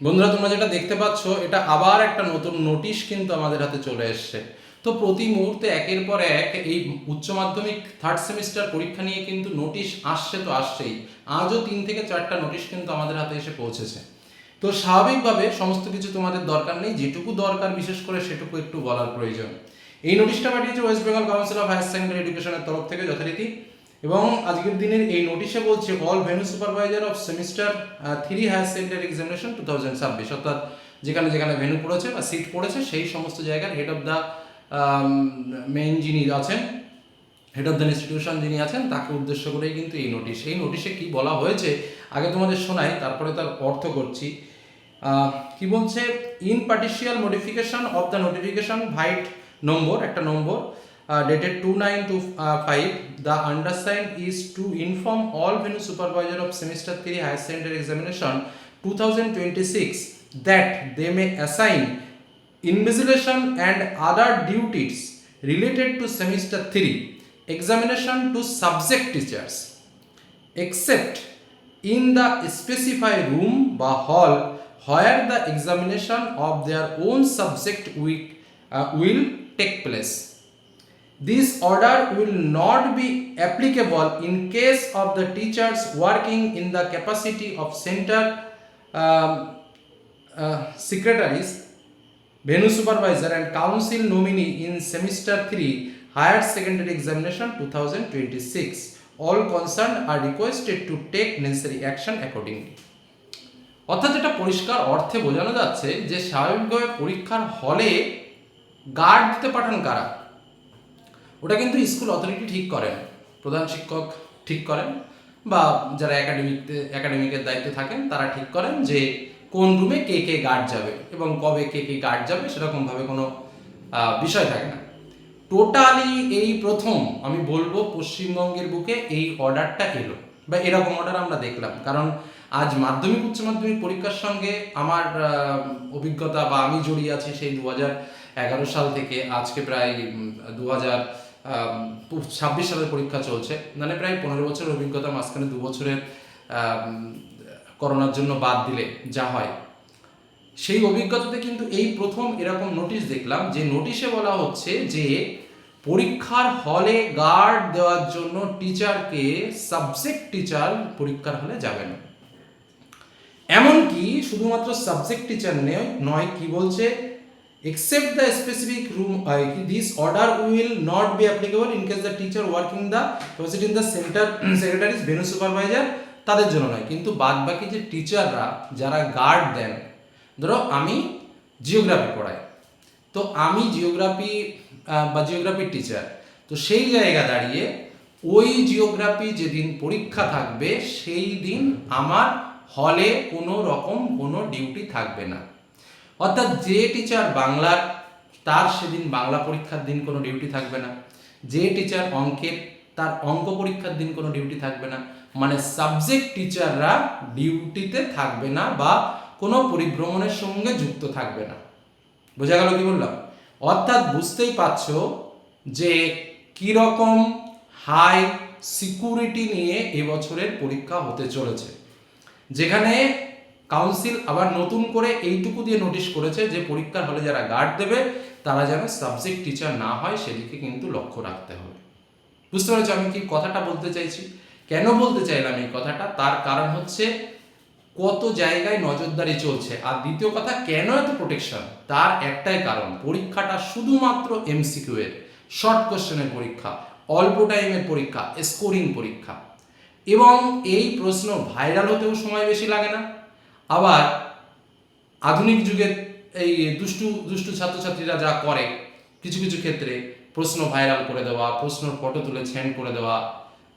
বন্ধুরা, তোমরা যেটা দেখতে পাচ্ছ, এটা আবার একটা নতুন নোটিশ কিন্তু আমাদের হাতে চলে এসছে। তো প্রতি মুহূর্তে একের পর এক এই উচ্চ মাধ্যমিক থার্ড সেমিস্টার পরীক্ষা নিয়ে কিন্তু নোটিশ আসছে তো আসছেই। আজও তিন থেকে চারটা নোটিশ কিন্তু আমাদের হাতে এসে পৌঁছেছে। তো স্বাভাবিকভাবে সমস্ত কিছু তোমাদের দরকার নেই, যেটুকু দরকার বিশেষ করে সেটুকু একটু বলার প্রয়োজন। এই নোটিশটা পাঠিয়েছে West Bengal council of higher secondary এডুকেশনের তরফ থেকে যথারীতি। এবং আজকের দিনের এই নোটিশে বলছে all venue supervisor of semester three higher secondary examination two thousand ছাব্বিশ অর্থাৎ যেখানে যেখানে ভেনু পড়েছে বা সিট পড়েছে, সেই সমস্ত জায়গার হেড অফ দ্য মেইন যিনি আছেন হেড অফ দ্য ইনস্টিটিউশন যিনি আছেন, তাকে উদ্দেশ্য করেই কিন্তু এই নোটিশ এই নোটিশে কি বলা হয়েছে, আগে তোমাদের শোনাই, তারপরে তার অর্থ করছি। কি বলছে? In partial modification of the notification vide নম্বর একটা নম্বর Uh, dated 2925 the undersigned is to inform all venue supervisor of semester 3 higher secondary examination 2026 that they may assign invigilation and other duties related to semester 3 examination to subject teachers except in the specified room or hall where the examination of their own subject week, uh, will take place. This order will not be applicable in case of the teachers working in the capacity of center um, uh, secretaries venue supervisor and council nominee in semester 3 higher secondary examination 2026 all concerned are requested to take necessary action accordingly অর্থাৎ এটা পরিষ্কার অর্থে বোঝানো যাচ্ছে যে স্বাভাবিকভাবে পরীক্ষার হলে গার্ড দিতে পাঠান কারা ওটা কিন্তু স্কুল অথরিটি ঠিক করেন প্রধান শিক্ষক ঠিক করেন বা যারা একাডেমিকতে একাডেমিকের দায়িত্বে থাকেন, তারা ঠিক করেন যে কোন রুমে কে কে গার্ড যাবে এবং কবে কে কে গার্ড যাবে সেরকমভাবে কোনো বিষয় থাকে না। টোটালি এই প্রথম, আমি বলব পশ্চিমবঙ্গের বুকে এই অর্ডারটা এলো বা এরকম অর্ডার আমরা দেখলাম। কারণ আজ মাধ্যমিক, উচ্চ মাধ্যমিক পরীক্ষার সঙ্গে আমার অভিজ্ঞতা বা আমি জড়িয়ে আছি সেই দু এগারো সাল থেকে। আজকে প্রায় দু হাজার ছাব্বিশ সালের পরীক্ষা চলছে। মানে প্রায় পনেরো বছরের অভিজ্ঞতা, মাঝখানে দু বছরের করোনার জন্য বাদ দিলে যা হয়। সেই অভিজ্ঞতাতে কিন্তু এই প্রথম এরকম নোটিশ দেখলাম যে নোটিশে বলা হচ্ছে যে পরীক্ষার হলে গার্ড দেওয়ার জন্য টিচারকে সাবজেক্ট টিচার পরীক্ষার হলে যাবে না। এমনকি শুধুমাত্র সাবজেক্ট টিচার নয় নয় কি বলছে? Except the specific room uh, this order will not be applicable in case the teacher working the capacity in the center secretaries venue supervisor তাদের জন্য নয় কিন্তু বাদ বাকি যে টিচাররা যারা গার্ড দেন ধরো আমি জিওগ্রাফি পড়াই তো আমি জিওগ্রাফি বা জিওগ্রাফির টিচার তো সেই জায়গা দাঁড়িয়ে ওই জিওগ্রাফি যেদিন পরীক্ষা থাকবে সেই দিন আমার হলে কোনো রকম কোনো ডিউটি থাকবে না অর্থাৎ যে টিচার বাংলার, তার সেদিন বাংলা পরীক্ষার দিন কোনো ডিউটি থাকবে না। যে টিচার অঙ্কের, তার অঙ্ক পরীক্ষার দিন কোনো ডিউটি থাকবে না। মানে সাবজেক্ট টিচাররা ডিউটিতে থাকবে না বা কোনো পরিভ্রমণের সঙ্গে যুক্ত থাকবে না। বোঝা গেল কি বললাম? অর্থাৎ বুঝতেই পারছ যে কীরকম হাই সিকিউরিটি নিয়ে এবছরের পরীক্ষা হতে চলেছে। যেখানে কাউন্সিল আবার নতুন করে এইটুকু দিয়ে নোটিশ করেছে যে পরীক্ষার হলে যারা গার্ড দেবে, তারা যেন সাবজেক্ট টিচার না হয়, সেদিকে কিন্তু লক্ষ্য রাখতে হবে। বুঝতে পেরেছ আমি কি কথাটা বলতে চাইছি? কেন বলতে চাইলাম এই কথাটা? তার কারণ হচ্ছে কত জায়গায় নজরদারি চলছে। আর দ্বিতীয় কথা, কেন এত প্রোটেকশন তার একটাই কারণ, পরীক্ষাটা শুধুমাত্র এমসিকিউ এর। শর্ট কোশ্চেনের পরীক্ষা, অল্প টাইমের পরীক্ষা স্কোরিং পরীক্ষা। এবং এই প্রশ্ন ভাইরাল হতেও সময় বেশি লাগে না। আবার আধুনিক যুগের এই দুষ্টু দুষ্টু ছাত্রছাত্রীরা যা করে, কিছু কিছু ক্ষেত্রে প্রশ্ন ভাইরাল করে দেওয়া, প্রশ্নর ফটো তুলে সেন্ড করে দেওয়া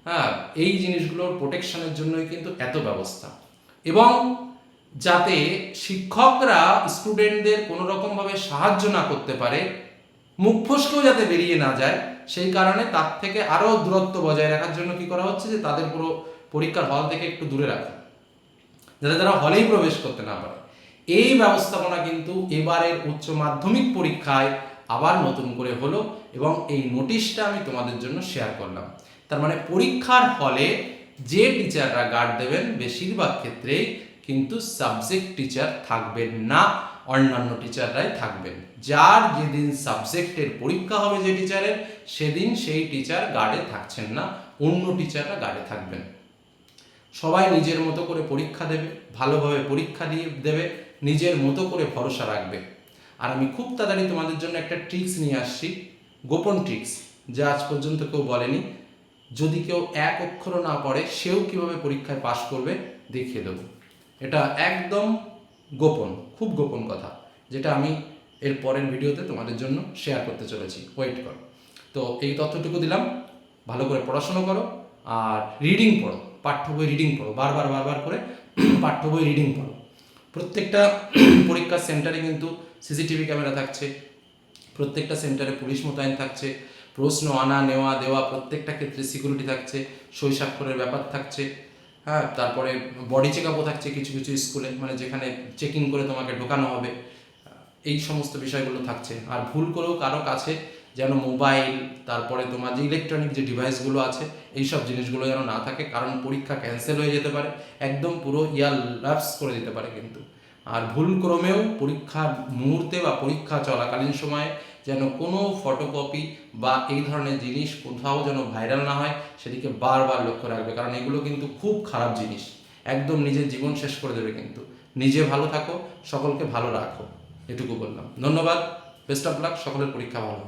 হ্যাঁ এই জিনিসগুলোর প্রোটেকশনের জন্যই কিন্তু এত ব্যবস্থা। এবং যাতে শিক্ষকরা স্টুডেন্টদের কোনো রকমভাবে সাহায্য না করতে পারে, মুখ ফসকেও যাতে বেরিয়ে না যায়, সেই কারণে তার থেকে আরও দূরত্ব বজায় রাখার জন্য কি করা হচ্ছে যে তাদের পুরো পরীক্ষার হল থেকে একটু দূরে রাখা। যাতে তারা হলেই প্রবেশ করতে না পারে। এই ব্যবস্থাপনা কিন্তু এবারের উচ্চ মাধ্যমিক পরীক্ষায় আবার নতুন করে হলো এবং এই নোটিশটা আমি তোমাদের জন্য শেয়ার করলাম। তার মানে পরীক্ষার হলে যে টিচাররা গার্ড দেবেন বেশিরভাগ ক্ষেত্রেই কিন্তু সাবজেক্ট টিচার থাকবেন না, অন্যান্য টিচাররাই থাকবেন। যার যেদিন সাবজেক্টের পরীক্ষা হবে যে টিচারের সেদিন সেই টিচার গার্ডে থাকছেন না, অন্য টিচাররা গার্ডে থাকবেন। সবাই নিজের মতো করে পরীক্ষা দেবে, ভালোভাবে পরীক্ষা দিয়ে দেবে, নিজের মতো করে ভরসা রাখবে। আর আমি খুব তাড়াতাড়ি তোমাদের জন্য একটা ট্রিক্স নিয়ে আসছি, গোপন ট্রিক্স যা আজ পর্যন্ত কেউ বলেনি। যদি কেউ এক অক্ষরও না পড়ে, সেও কীভাবে পরীক্ষায় পাশ করবে দেখিয়ে দেবো। এটা একদম গোপন, খুব গোপন কথা, যেটা আমি এর পরের ভিডিওতে তোমাদের জন্য শেয়ার করতে চলেছি। ওয়েট করো। তো এই তথ্যটুকু দিলাম। ভালো করে পড়াশোনা করো, আর রিডিং পড়ো। পাঠ্য বই রিডিং পড়ো, বারবার বারবার করে পাঠ্য বই রিডিং পড়ো। প্রত্যেকটা পরীক্ষার সেন্টারে কিন্তু সিসিটিভি ক্যামেরা থাকছে, প্রত্যেকটা সেন্টারে পুলিশ মোতায়েন থাকছে, প্রশ্ন আনা, নেওয়া, দেওয়া, প্রত্যেকটা ক্ষেত্রে সিকিউরিটি থাকছে, সই স্বাক্ষরের ব্যাপার থাকছে হ্যাঁ তারপরে বডি চেক আপও থাকছে কিছু কিছু স্কুলে মানে যেখানে চেকিং করে তোমাকে ঢোকানো হবে, এই সমস্ত বিষয়গুলো থাকছে। আর ভুল করেও কারও কাছে যেন মোবাইল, তারপরে তোমার যে ইলেকট্রনিক যে ডিভাইসগুলো আছে এই সব জিনিসগুলো যেন না থাকে, কারণ পরীক্ষা ক্যান্সেল হয়ে যেতে পারে, একদম পুরো ইয়ার ল্যাপস করে দিতে পারে কিন্তু। আর ভুল ক্রমেও পরীক্ষার মুহূর্তে বা পরীক্ষা চলাকালীন সময়ে যেন কোনো ফটোকপি বা এই ধরনের জিনিস কোথাও যেন ভাইরাল না হয় সেদিকে বারবার লক্ষ্য রাখবে, কারণ এগুলো কিন্তু খুব খারাপ জিনিস। একদম নিজের জীবন শেষ করে দেবে কিন্তু। নিজে ভালো থাকো, সকলকে ভালো রাখো, এটুকু বললাম। ধন্যবাদ বেস্ট অফ লাক সকলের পরীক্ষা ভালো